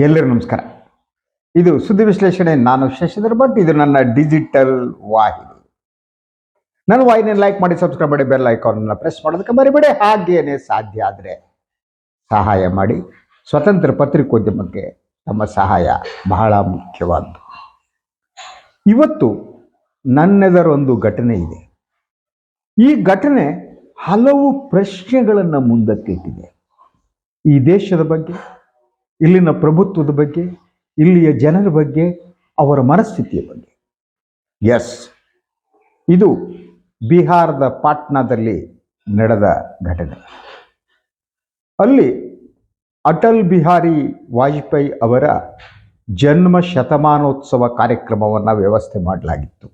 ಎಲ್ಲರಿಗೂ ನಮಸ್ಕಾರ. ಇದು ಸುದ್ದಿ ವಿಶ್ಲೇಷಣೆ, ನಾನು ಶಶಿಧರ್ ಭಟ್. ಇದು ನನ್ನ ಡಿಜಿಟಲ್ ವಾಹಿನಿ. ನನ್ನ ವಾಹಿನಿ ಲೈಕ್ ಮಾಡಿ ಸಬ್ಸ್ಕ್ರೈಬ್ ಮಾಡಿ ಬೆಲ್ ಐಕಾನ್ನ ಪ್ರೆಸ್ ಮಾಡೋದಕ್ಕೆ ಮರಿಬೇಡಿ. ಹಾಗೇನೆ ಸಾಧ್ಯ ಆದರೆ ಸಹಾಯ ಮಾಡಿ. ಸ್ವತಂತ್ರ ಪತ್ರಿಕೋದ್ಯಮಕ್ಕೆ ನಮ್ಮ ಸಹಾಯ ಬಹಳ ಮುಖ್ಯವಾದ್ದು. ಇವತ್ತು ನನ್ನೆದರೊಂದು ಘಟನೆ ಇದೆ. ಈ ಘಟನೆ ಹಲವು ಪ್ರಶ್ನೆಗಳನ್ನು ಮುಂದಕ್ಕೆ ಇಟ್ಟಿದೆ ಈ ದೇಶದ ಬಗ್ಗೆ ಇಲ್ಲಿನ ಪ್ರಭುತ್ವದ ಬಗ್ಗೆ, ಇಲ್ಲಿಯ ಜನರ ಬಗ್ಗೆ, ಅವರ ಮನಸ್ಥಿತಿಯ ಬಗ್ಗೆ. ಎಸ್ ಇದು ಬಿಹಾರದ ಪಾಟ್ನಾದಲ್ಲಿ ನಡೆದ ಘಟನೆ. ಅಲ್ಲಿ ಅಟಲ್ ಬಿಹಾರಿ ವಾಜಪೇಯಿ ಅವರ ಜನ್ಮ ಶತಮಾನೋತ್ಸವ ಕಾರ್ಯಕ್ರಮವನ್ನು ವ್ಯವಸ್ಥೆ ಮಾಡಲಾಗಿತ್ತು.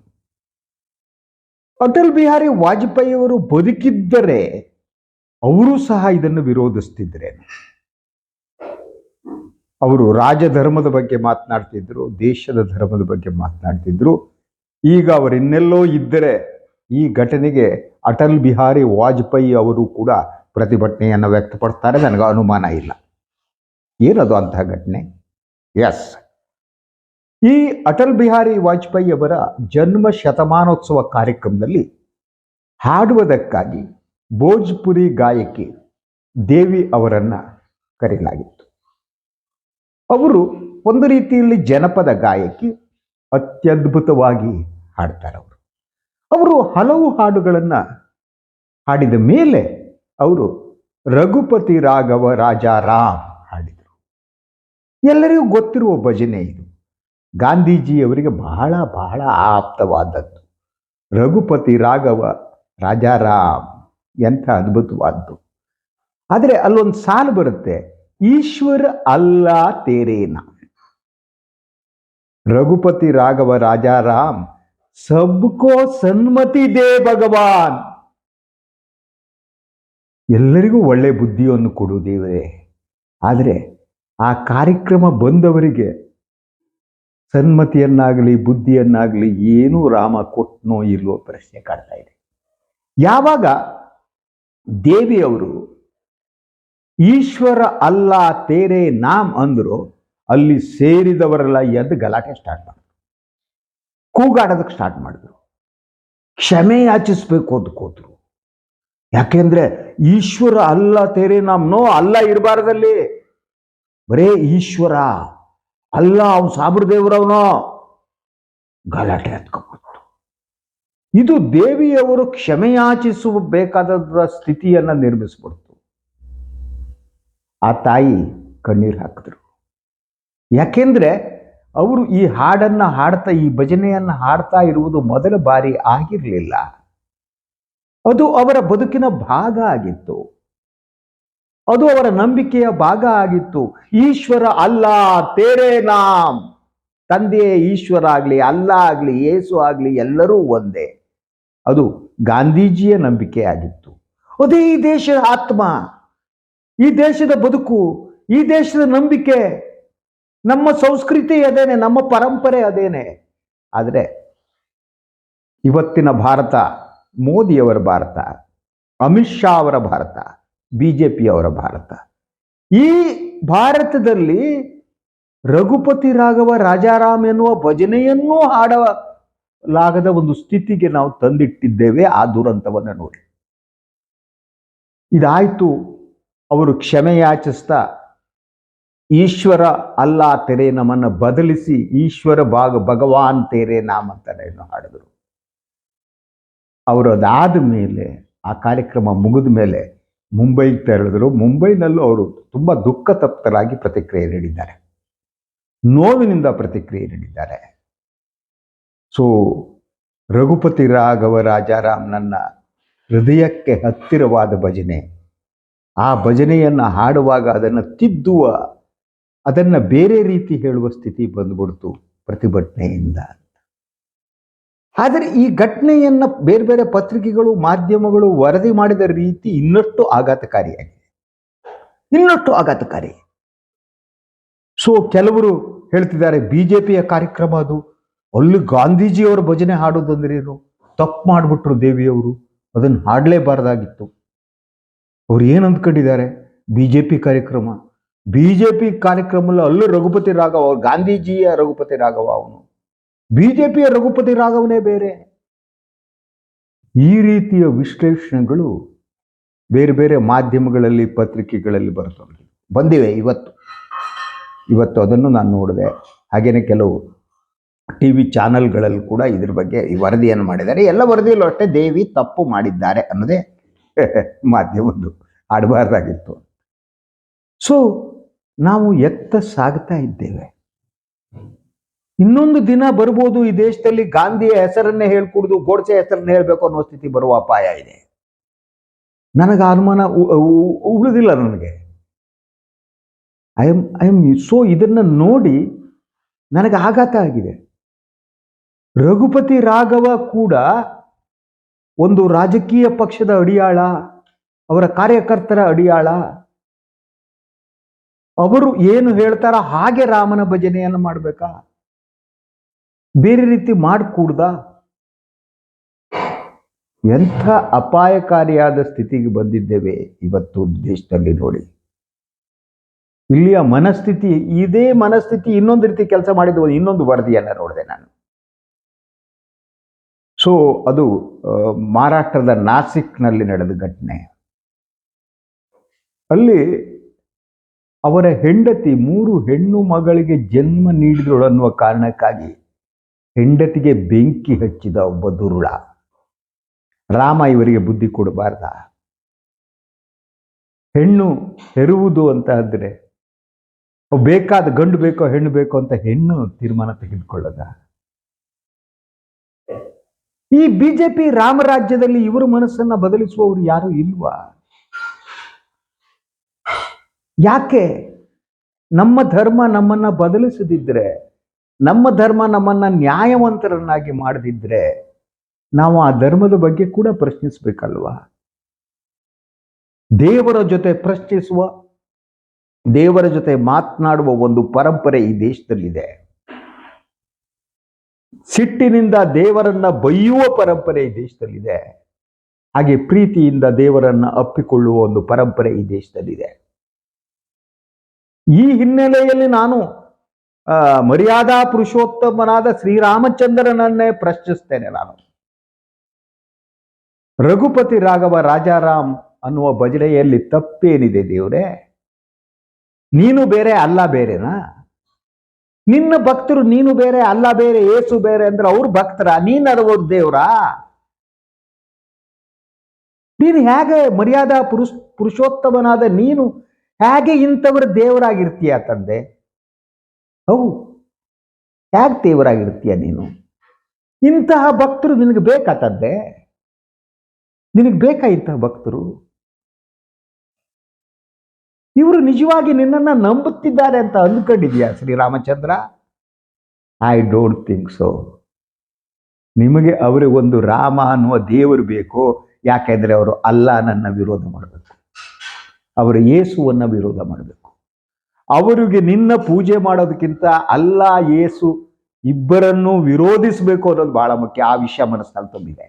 ಅಟಲ್ ಬಿಹಾರಿ ವಾಜಪೇಯಿ ಅವರು ಬದುಕಿದ್ದರೆ, ಅವರು ಸಹ ಇದನ್ನು ವಿರೋಧಿಸ್ತಿದ್ರೆ ಅವರು ರಾಜಧರ್ಮದ ಬಗ್ಗೆ ಮಾತನಾಡ್ತಿದ್ರು, ದೇಶದ ಧರ್ಮದ ಬಗ್ಗೆ ಮಾತನಾಡ್ತಿದ್ರು. ಈಗ ಅವರಿನ್ನೆಲ್ಲೋ ಇದ್ದರೆ ಈ ಘಟನೆಗೆ ಅಟಲ್ ಬಿಹಾರಿ ವಾಜಪೇಯಿ ಅವರು ಕೂಡ ಪ್ರತಿಭಟನೆಯನ್ನು ವ್ಯಕ್ತಪಡ್ತಾರೆ ನನಗೆ ಅನುಮಾನ ಇಲ್ಲ. ಏನದು ಅಂತಹ ಘಟನೆ? ಎಸ್ ಈ ಅಟಲ್ ಬಿಹಾರಿ ವಾಜಪೇಯಿ ಅವರ ಜನ್ಮ ಶತಮಾನೋತ್ಸವ ಕಾರ್ಯಕ್ರಮದಲ್ಲಿ ಹಾಡುವುದಕ್ಕಾಗಿ ಭೋಜ್ಪುರಿ ಗಾಯಕಿ ದೇವಿ ಅವರನ್ನು ಕರೆಯಲಾಗಿತ್ತು. ಅವರು ಒಂದು ರೀತಿಯಲ್ಲಿ ಜನಪದ ಗಾಯಕಿ, ಅತ್ಯದ್ಭುತವಾಗಿ ಹಾಡ್ತಾರೆ ಅವರು. ಅವರು ಹಲವು ಹಾಡುಗಳನ್ನು ಹಾಡಿದ ಮೇಲೆ ಅವರು ರಘುಪತಿ ರಾಘವ ರಾಜ ರಾಮ್ ಹಾಡಿದರು. ಎಲ್ಲರಿಗೂ ಗೊತ್ತಿರುವ ಭಜನೆ ಇದು. ಗಾಂಧೀಜಿಯವರಿಗೆ ಬಹಳ ಬಹಳ ಆಪ್ತವಾದದ್ದು. ರಘುಪತಿ ರಾಘವ ರಾಜಾರಾಮ್ ಎಂಥ ಅದ್ಭುತವಾದ್ದು. ಆದರೆ ಅಲ್ಲೊಂದು ಸಾಲು ಬರುತ್ತೆ. ಈಶ್ವರ ಅಲ್ಲ ತೇರೇನ. ರಘುಪತಿ ರಾಘವ ರಾಜಾರಾಮ್ ಸಬ್ಕೋ ಸನ್ಮತಿ ದೇ ಭಗವಾನ್. ಎಲ್ಲರಿಗೂ ಒಳ್ಳೆ ಬುದ್ಧಿಯನ್ನು ಕೊಡು ದೇವರೇ. ಆದರೆ ಆ ಕಾರ್ಯಕ್ರಮ ಬಂದವರಿಗೆ ಸನ್ಮತಿಯನ್ನಾಗಲಿ ಬುದ್ಧಿಯನ್ನಾಗಲಿ ಏನೂ ರಾಮ ಕೊಟ್ನೋ ಇಲ್ವೋ ಪ್ರಶ್ನೆ ಕಾಡ್ತಾ ಇದೆ. ಯಾವಾಗ ದೇವಿಯವರು ಈಶ್ವರ ಅಲ್ಲ ತೇರೆ ನಾಮ್ ಅಂದರು ಅಲ್ಲಿ ಸೇರಿದವರೆಲ್ಲ ಎದ್ದು ಗಲಾಟೆ ಸ್ಟಾರ್ಟ್ ಮಾಡಿದ್ರು ಕೂಗಾಡೋದಕ್ಕೆ ಸ್ಟಾರ್ಟ್ ಮಾಡಿದ್ರು. ಕ್ಷಮೆ ಯಾಚಿಸ್ಬೇಕು ಅಂತ ಕೂತರು. ಯಾಕೆಂದ್ರೆ ಈಶ್ವರ ಅಲ್ಲ ತೇರೆ ನಾಮ್, ನೋ, ಅಲ್ಲ ಇರಬಾರ್ದಲ್ಲಿ. ಬರೇ ಈಶ್ವರ, ಅಲ್ಲ ಅವನು ಸಾಬ್ರ ದೇವರವನೋ. ಗಲಾಟೆ ಹತ್ಕೊಂಡ್ಬಿಟ್ಟು ಇದು ದೇವಿಯವರು ಕ್ಷಮೆಯಾಚಿಸಬೇಕಾದ ಸ್ಥಿತಿಯನ್ನ ನಿರ್ಮಿಸ್ಬಿಡ್ತು. ಆ ತಾಯಿ ಕಣ್ಣೀರು ಹಾಕಿದ್ರು. ಯಾಕೆಂದರೆ ಅವರು ಈ ಹಾಡನ್ನು ಹಾಡ್ತಾ, ಈ ಭಜನೆಯನ್ನು ಹಾಡ್ತಾ ಇರುವುದು ಮೊದಲ ಬಾರಿ ಆಗಿರಲಿಲ್ಲ. ಅದು ಅವರ ಬದುಕಿನ ಭಾಗ ಆಗಿತ್ತು. ಅದು ಅವರ ನಂಬಿಕೆಯ ಭಾಗ ಆಗಿತ್ತು. ಈಶ್ವರ ಅಲ್ಲ, ತೇರೇ ನಾಮ್ ತಂದೆ ಈಶ್ವರ ಆಗಲಿ, ಅಲ್ಲ ಆಗಲಿ, ಏಸು ಆಗಲಿ, ಎಲ್ಲರೂ ಒಂದೇ. ಅದು ಗಾಂಧೀಜಿಯ ನಂಬಿಕೆ ಆಗಿತ್ತು. ಅದೇ ಈ ದೇಶದ ಆತ್ಮ. ಈ ದೇಶದ ಬದುಕು, ಈ ದೇಶದ ನಂಬಿಕೆ ನಮ್ಮ ಸಂಸ್ಕೃತಿ ಅದೇನೆ, ನಮ್ಮ ಪರಂಪರೆ ಅದೇನೆ. ಆದರೆ ಇವತ್ತಿನ ಭಾರತ, ಮೋದಿಯವರ ಭಾರತ, ಅಮಿತ್ ಶಾ ಅವರ ಭಾರತ ಬಿ ಜೆ ಪಿಯವರ ಭಾರತ. ಈ ಭಾರತದಲ್ಲಿ ರಘುಪತಿ ರಾಘವ ರಾಜಾರಾಮ್ ಎನ್ನುವ ಭಜನೆಯನ್ನೂ ಹಾಡಲಾಗದ ಒಂದು ಸ್ಥಿತಿಗೆ ನಾವು ತಂದಿಟ್ಟಿದ್ದೇವೆ ಆ ದುರಂತವನ್ನು ನೋಡಿ. ಇದಾಯ್ತು. ಅವರು ಕ್ಷಮೆಯಾಚಿಸ್ತಾ ಈಶ್ವರ ಅಲ್ಲ ತೆರೆ ನಮ್ಮನ್ನು ಬದಲಿಸಿ ಈಶ್ವರ ಭಾಗ ಭಗವಾನ್ ತೆರೆ ನಾಮ್ ಅಂತ ಏನು ಹಾಡಿದರು. ಅವರು ಅದಾದ ಮೇಲೆ ಆ ಕಾರ್ಯಕ್ರಮ ಮುಗಿದ ಮೇಲೆ ಮುಂಬೈಗೆ ತೆರಳಿದ್ರು. ಮುಂಬೈನಲ್ಲೂ ಅವರು ತುಂಬ ದುಃಖ ತಪ್ತರಾಗಿ ಪ್ರತಿಕ್ರಿಯೆ ನೀಡಿದ್ದಾರೆ. ನೋವಿನಿಂದ ಪ್ರತಿಕ್ರಿಯೆ ನೀಡಿದ್ದಾರೆ. ಸೊ ರಘುಪತಿ ರಾಘವ ರಾಜಾರಾಮ್ ನನ್ನ ಹೃದಯಕ್ಕೆ ಹತ್ತಿರವಾದ ಭಜನೆ. ಆ ಭಜನೆಯನ್ನು ಹಾಡುವಾಗ ಅದನ್ನು ತಿದ್ದುವ, ಅದನ್ನು ಬೇರೆ ರೀತಿ ಹೇಳುವ ಸ್ಥಿತಿ ಬಂದ್ಬಿಡ್ತು ಪ್ರತಿಭಟನೆಯಿಂದ ಆದರೆ ಈ ಘಟನೆಯನ್ನು ಬೇರೆ ಬೇರೆ ಪತ್ರಿಕೆಗಳು, ಮಾಧ್ಯಮಗಳು ವರದಿ ಮಾಡಿದ ರೀತಿ ಇನ್ನಷ್ಟು ಆಘಾತಕಾರಿಯಾಗಿದೆ. ಇನ್ನಷ್ಟು ಆಘಾತಕಾರಿ. ಸೊ ಕೆಲವರು ಹೇಳ್ತಿದ್ದಾರೆ ಬಿ ಜೆ ಪಿಯ ಕಾರ್ಯಕ್ರಮ ಅದು. ಅಲ್ಲಿ ಗಾಂಧೀಜಿಯವರ ಭಜನೆ ಹಾಡೋದಂದ್ರೇನು? ತಪ್ಪು ಮಾಡಿಬಿಟ್ರು ದೇವಿಯವರು. ಅದನ್ನು ಹಾಡಲೇಬಾರ್ದಾಗಿತ್ತು. ಅವ್ರು ಏನು ಅಂದ್ಕೊಂಡಿದ್ದಾರೆ? ಬಿ ಜೆ ಪಿ ಕಾರ್ಯಕ್ರಮ. ಬಿ ಜೆ ಪಿ ಕಾರ್ಯಕ್ರಮದಲ್ಲಿ ಅಲ್ಲೂ ರಘುಪತಿ ರಾಘವ ಗಾಂಧೀಜಿಯ ರಘುಪತಿ ರಾಘವ ಅವನು. ಬಿ ಜೆ ಪಿಯ ರಘುಪತಿ ರಾಘವನೇ ಬೇರೆ. ಈ ರೀತಿಯ ವಿಶ್ಲೇಷಣೆಗಳು ಬೇರೆ ಬೇರೆ ಮಾಧ್ಯಮಗಳಲ್ಲಿ, ಪತ್ರಿಕೆಗಳಲ್ಲಿ ಬರ್ತವೆ. ಬಂದಿವೆ ಇವತ್ತು. ಇವತ್ತು ಅದನ್ನು ನಾನು ನೋಡಿದೆ. ಹಾಗೆಯೇ ಕೆಲವು ಟಿ ವಿ ಚಾನಲ್ಗಳಲ್ಲಿ ಕೂಡ ಇದ್ರ ಬಗ್ಗೆ ಈ ವರದಿಯನ್ನು ಮಾಡಿದ್ದಾರೆ. ಎಲ್ಲ ವರದಿಯಲ್ಲೂ ಅಷ್ಟೇ ದೇವಿ ತಪ್ಪು ಮಾಡಿದ್ದಾರೆ ಅನ್ನೋದೇ ಮಾಧ್ಯಮದ್ದು ಆಡಬಾರ್ದಾಗಿತ್ತು. ಸೊ ನಾವು ಎತ್ತ ಸಾಗ್ತಾ ಇದ್ದೇವೆ. ಇನ್ನೊಂದು ದಿನ ಬರ್ಬೋದು ಈ ದೇಶದಲ್ಲಿ ಗಾಂಧಿಯ ಹೆಸರನ್ನೇ ಹೇಳ್ಕೊಡುದು, ಗೋಡ್ಸೆ ಹೆಸರನ್ನ ಹೇಳ್ಬೇಕು ಅನ್ನೋ ಸ್ಥಿತಿ ಬರುವ ಅಪಾಯ ಇದೆ. ನನಗೆ ಅನುಮಾನ ಉಳಿದಿಲ್ಲ ನನಗೆ. I am I am so ಇದನ್ನ ನೋಡಿ ನನಗೆ ಆಘಾತ ಆಗಿದೆ. ರಘುಪತಿ ರಾಘವ ಕೂಡ ಒಂದು ರಾಜಕೀಯ ಪಕ್ಷದ ಅಡಿಯಾಳ, ಅವರ ಕಾರ್ಯಕರ್ತರ ಅಡಿಯಾಳ. ಅವರು ಏನು ಹೇಳ್ತಾರ ಹಾಗೆ ರಾಮನ ಭಜನೆಯನ್ನು ಮಾಡಬೇಕಾ? ಬೇರೆ ರೀತಿ ಮಾಡಿಕೂಡ್ದ? ಎಂಥ ಅಪಾಯಕಾರಿಯಾದ ಸ್ಥಿತಿಗೆ ಬಂದಿದ್ದೇವೆ ಇವತ್ತು ದೇಶದಲ್ಲಿ ನೋಡಿ. ಇಲ್ಲಿಯ ಮನಸ್ಥಿತಿ, ಇದೇ ಮನಸ್ಥಿತಿ ಇನ್ನೊಂದು ರೀತಿ ಕೆಲಸ ಮಾಡಿದ್ದು ಇನ್ನೊಂದು ವರದಿಯನ್ನು ನೋಡಿದೆ ನಾನು. ಸೊ ಅದು ಮಹಾರಾಷ್ಟ್ರದ ನಾಸಿಕ್ನಲ್ಲಿ ನಡೆದ ಘಟನೆ. ಅಲ್ಲಿ ಅವರ ಹೆಂಡತಿ, ಮೂರು ಹೆಣ್ಣು ಮಗಳಿಗೆ ಜನ್ಮ ನೀಡಿದಳು ಅನ್ನುವ ಕಾರಣಕ್ಕಾಗಿ ಹೆಂಡತಿಗೆ ಬೆಂಕಿ ಹಚ್ಚಿದ ಒಬ್ಬ ದುರುಳ. ರಾಮ ಇವರಿಗೆ ಬುದ್ಧಿ ಕೊಡಬಾರ್ದ. ಹೆಣ್ಣು ಹೆರುವುದು ಅಂತ ಆದರೆ, ಬೇಕಾದ ಗಂಡು ಬೇಕೋ ಹೆಣ್ಣು ಬೇಕೋ ಅಂತ ಹೆಣ್ಣು ತೀರ್ಮಾನ ತೆಗೆದುಕೊಳ್ಳದ. ಈ ಬಿಜೆಪಿ ರಾಮರಾಜ್ಯದಲ್ಲಿ ಇವರು ಮನಸ್ಸನ್ನ ಬದಲಿಸುವವರು ಯಾರು ಇಲ್ವಾ? ಯಾಕೆ ನಮ್ಮ ಧರ್ಮ ನಮ್ಮನ್ನ ಬದಲಿಸದಿದ್ರೆ, ನಮ್ಮ ಧರ್ಮ ನಮ್ಮನ್ನ ನ್ಯಾಯವಂತರನ್ನಾಗಿ ಮಾಡದಿದ್ರೆ ನಾವು ಆ ಧರ್ಮದ ಬಗ್ಗೆ ಕೂಡ ಪ್ರಶ್ನಿಸ್ಬೇಕಲ್ವಾ? ದೇವರ ಜೊತೆ ಪ್ರಶ್ನಿಸುವ, ದೇವರ ಜೊತೆ ಮಾತನಾಡುವ ಒಂದು ಪರಂಪರೆ ಈ ದೇಶದಲ್ಲಿದೆ. ಸಿಟ್ಟಿನಿಂದ ದೇವರನ್ನ ಬೈಯುವ ಪರಂಪರೆ ಈ ದೇಶದಲ್ಲಿದೆ. ಹಾಗೆ ಪ್ರೀತಿಯಿಂದ ದೇವರನ್ನ ಅಪ್ಪಿಕೊಳ್ಳುವ ಒಂದು ಪರಂಪರೆ ಈ ದೇಶದಲ್ಲಿದೆ. ಈ ಹಿನ್ನೆಲೆಯಲ್ಲಿ ನಾನು ಮರ್ಯಾದಾ ಪುರುಷೋತ್ತಮನಾದ ಶ್ರೀರಾಮಚಂದ್ರನನ್ನೇ ಪ್ರಶ್ನಿಸ್ತೇನೆ ನಾನು. ರಘುಪತಿ ರಾಘವ ರಾಜಾರಾಮ್ ಅನ್ನುವ ಭಜನೆಯಲ್ಲಿ ತಪ್ಪೇನಿದೆ ದೇವರೇ? ನೀನು ಬೇರೆ, ಅಲ್ಲ ಬೇರೆನಾ? ನಿನ್ನ ಭಕ್ತರು ನೀನು ಬೇರೆ, ಅಲ್ಲ ಬೇರೆ, ಏಸು ಬೇರೆ ಅಂದ್ರೆ ಅವ್ರು ಭಕ್ತರ? ನೀನ್ ಅದವರು ದೇವ್ರಾ? ನೀನು ಹೇಗೆ ಮರ್ಯಾದಾ ಪುರುಷ, ಪುರುಷೋತ್ತಮನಾದ ನೀನು ಹೇಗೆ ಇಂಥವ್ರ ದೇವರಾಗಿರ್ತೀಯ ತಂದೆ? ಹೌ ಹೇಗೆ ದೇವರಾಗಿರ್ತೀಯ ನೀನು? ಇಂತಹ ಭಕ್ತರು ನಿನಗೆ ಬೇಕಾ ತಂದೆ? ನಿನಗೆ ಬೇಕಾ ಇಂತಹ ಭಕ್ತರು? ಇವರು ನಿಜವಾಗಿ ನಿನ್ನನ್ನು ನಂಬುತ್ತಿದ್ದಾರೆ ಅಂತ ಅಂದ್ಕೊಂಡಿದ್ಯಾ Shriramachandra? I don't think so ನಿಮಗೆ ಅವರಿಗೆ ಒಂದು ರಾಮ ಅನ್ನುವ ದೇವರು ಬೇಕು? ಯಾಕೆಂದರೆ ಅವರು ಅಲ್ಲಾನನ್ನ ವಿರೋಧ ಮಾಡಬೇಕು. ಅವರು ಯೇಸುವನ್ನ ವಿರೋಧ ಮಾಡಬೇಕು. ಅವರಿಗೆ ನಿನ್ನ ಪೂಜೆ ಮಾಡೋದಕ್ಕಿಂತ ಅಲ್ಲ ಏಸು ಇಬ್ಬರನ್ನು ವಿರೋಧಿಸಬೇಕು ಅನ್ನೋದು ಬಹಳ ಮುಖ್ಯ. ಆ ವಿಷಯ ಮನಸ್ಸಲ್ಲಿ ತುಂಬಿದೆ.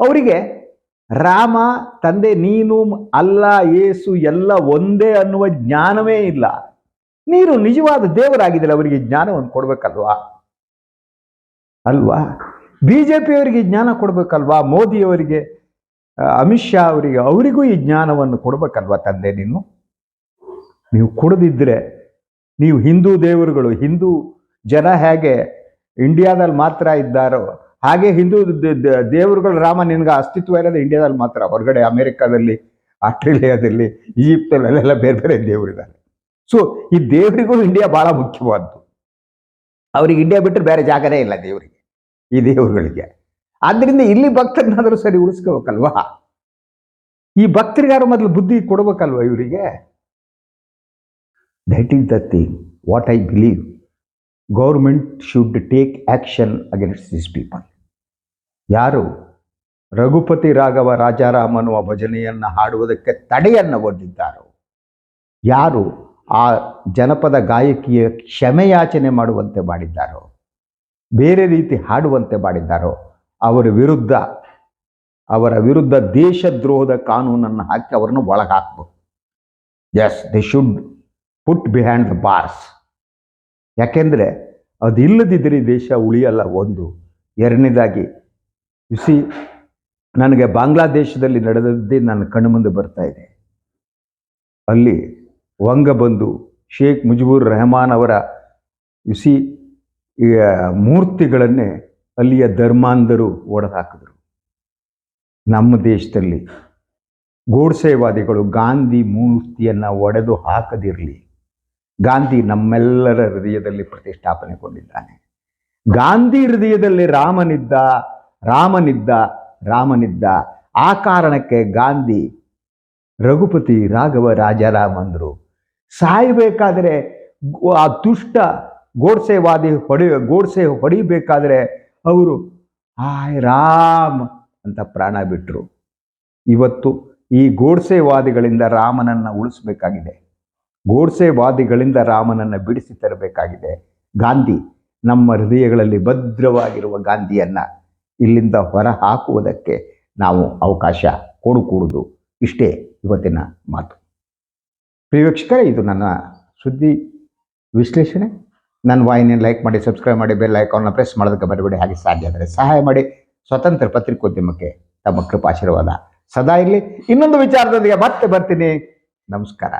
ಅವರಿಗೆ ರಾಮ, ತಂದೆ ನೀನು, ಅಲ್ಲ, ಏಸು, ಎಲ್ಲ ಒಂದೇ ಅನ್ನುವ ಜ್ಞಾನವೇ ಇಲ್ಲ. ನೀನು ನಿಜವಾದ ದೇವರಾಗಿದ್ದರೆ ಅವರಿಗೆ ಜ್ಞಾನವನ್ನು ಕೊಡ್ಬೇಕಲ್ವಾ? ಅಲ್ವಾ? ಬಿ ಜೆ ಪಿಯವರಿಗೆ ಜ್ಞಾನ ಕೊಡ್ಬೇಕಲ್ವಾ? ಮೋದಿಯವರಿಗೆ ಅಮಿತ್ ಶಾ ಅವರಿಗೆ, ಅವರಿಗೂ ಈ ಜ್ಞಾನವನ್ನು ಕೊಡ್ಬೇಕಲ್ವಾ ತಂದೆ ನೀನು? ನೀವು ಕೊಡದಿದ್ದರೆ ನೀವು ಹಿಂದೂ ದೇವರುಗಳು, ಹಿಂದೂ ಜನ ಹೇಗೆ ಇಂಡಿಯಾದಲ್ಲಿ ಮಾತ್ರ ಇದ್ದಾರೋ ಹಾಗೆ ಹಿಂದೂ ದೇವರುಗಳು ರಾಮ ನಿನ್ಗೆ ಅಸ್ತಿತ್ವ ಇರೋದು ಇಂಡಿಯಾದಲ್ಲಿ ಮಾತ್ರ, ಹೊರಗಡೆ ಅಮೆರಿಕಾದಲ್ಲಿ, ಆಸ್ಟ್ರೇಲಿಯಾದಲ್ಲಿ ಈಜಿಪ್ಟಲ್ಲಿ ಅಲ್ಲೆಲ್ಲ ಬೇರೆ ಬೇರೆ ದೇವರಿದ್ದಾರೆ. ಸೊ ಈ ದೇವರಿಗೂ ಇಂಡಿಯಾ ಬಹಳ ಮುಖ್ಯವಾದ್ದು. ಅವ್ರಿಗೆ ಇಂಡಿಯಾ ಬಿಟ್ಟರೆ ಬೇರೆ ಜಾಗನೇ ಇಲ್ಲ ದೇವರಿಗೆ, ಈ ದೇವರುಗಳಿಗೆ. ಆದ್ದರಿಂದ ಇಲ್ಲಿ ಭಕ್ತರನ್ನಾದರೂ ಸರಿ ಉಳಿಸ್ಕೋಬೇಕಲ್ವಾ? ಈ ಭಕ್ತರಿಗಾರು ಮೊದಲು ಬುದ್ಧಿ ಕೊಡಬೇಕಲ್ವಾ ಇವರಿಗೆ? That is the thing what I believe government should take action against this people ಯಾರು? ರಘುಪತಿ ರಾಘವ ರಾಜಾರಾಮ್ ಅನ್ನುವ ಭಜನೆಯನ್ನು ಹಾಡುವುದಕ್ಕೆ ತಡೆಯನ್ನು ಒಡ್ಡಿದ್ದಾರೋ ಯಾರು ಆ ಜನಪದ ಗಾಯಕಿಯ ಕ್ಷಮೆಯಾಚನೆ ಮಾಡುವಂತೆ ಮಾಡಿದ್ದಾರೋ? ಬೇರೆ ರೀತಿ ಹಾಡುವಂತೆ ಮಾಡಿದ್ದಾರೋ? ಅವರ ವಿರುದ್ಧ ಅವರ ವಿರುದ್ಧ ದೇಶದ್ರೋಹದ ಕಾನೂನನ್ನು ಹಾಕಿ ಅವರನ್ನು ಒಳಗೆ ಹಾಕ್ಬೇಕು yes they should put behind the bars ಯಾಕೆಂದರೆ ಅದಿಲ್ಲದಿದ್ದರೆ ದೇಶ ಉಳಿಯಲ್ಲ ಒಂದು. ಎರಡನೇದಾಗಿ ಸಿ ನನಗೆ ಬಾಂಗ್ಲಾದೇಶದಲ್ಲಿ ನಡೆದದ್ದೇ ನನ್ನ ಕಣ್ಣು ಮುಂದೆ ಬರ್ತಾ ಇದೆ. ಅಲ್ಲಿ ವಂಗ ಬಂದು ಶೇಖ್ ಮುಜಿಬುರ್ ರೆಹಮಾನ್ ಅವರ ಯುಸಿ ಮೂರ್ತಿಗಳನ್ನೇ ಅಲ್ಲಿಯ ಧರ್ಮಾಂಧರು ಹಾಕಿದ್ರು ನಮ್ಮ ದೇಶದಲ್ಲಿ ಗೋಡ್ಸೆವಾದಿಗಳು ಗಾಂಧಿ ಮೂರ್ತಿಯನ್ನು ಒಡೆದು ಹಾಕದಿರಲಿ ಗಾಂಧಿ ನಮ್ಮೆಲ್ಲರ ಹೃದಯದಲ್ಲಿ ಪ್ರತಿಷ್ಠಾಪನೆಗೊಂಡಿದ್ದಾನೆ. ಗಾಂಧಿ ಹೃದಯದಲ್ಲಿ ರಾಮನಿದ್ದ ರಾಮನಿದ್ದ ರಾಮನಿದ್ದ. ಆ ಕಾರಣಕ್ಕೆ ಗಾಂಧಿ ರಘುಪತಿ ರಾಘವ ರಾಜಾರಾಮ್ ಅಂದರು ಸಾಯಬೇಕಾದರೆ ಆ ತುಷ್ಟ ಗೋಡ್ಸೆವಾದಿ ಹೊಡಿ, ಗೋಡ್ಸೆ ಹೊಡಿಬೇಕಾದ್ರೆ ಅವರು ಹಾಯ್ ರಾಮ್ ಅಂತ ಪ್ರಾಣ ಬಿಟ್ಟರು ಇವತ್ತು ಈ ಗೋಡ್ಸೆವಾದಿಗಳಿಂದ ರಾಮನನ್ನು ಉಳಿಸ್ಬೇಕಾಗಿದೆ. ಗೋಡ್ಸೆವಾದಿಗಳಿಂದ ರಾಮನನ್ನು ಬಿಡಿಸಿ ತರಬೇಕಾಗಿದೆ. ಗಾಂಧಿ ನಮ್ಮ ಹೃದಯಗಳಲ್ಲಿ ಭದ್ರವಾಗಿರುವ ಗಾಂಧಿಯನ್ನ. ಇಲ್ಲಿಂದ ಹೊರ ಹಾಕುವುದಕ್ಕೆ ನಾವು ಅವಕಾಶ ಕೊಡುಕೂಡುದು ಇಷ್ಟೇ ಇವತ್ತಿನ ಮಾತು. ಪ್ರಿಯ ಇದು ನನ್ನ ಸುದ್ದಿ ವಿಶ್ಲೇಷಣೆ. ನನ್ನ ವಾಹಿನಿಯನ್ನು ಲೈಕ್ ಮಾಡಿ, ಸಬ್ಸ್ಕ್ರೈಬ್ ಮಾಡಿ, ಬೆಲ್ ಐಕಾನ್ನ ಪ್ರೆಸ್ ಮಾಡೋದಕ್ಕೆ ಬರಬೇಡಿ ಹಾಗೆ ಸಾಧ್ಯ ಆದರೆ ಸಹಾಯ ಮಾಡಿ. ಸ್ವತಂತ್ರ ಪತ್ರಿಕೋದ್ಯಮಕ್ಕೆ ತಮ್ಮ ಕೃಪಾಶೀರ್ವಾದ. ಸದಾ ಇರಲಿ. ಇನ್ನೊಂದು ವಿಚಾರದೊಂದಿಗೆ ಮತ್ತೆ ಬರ್ತೀನಿ. ನಮಸ್ಕಾರ.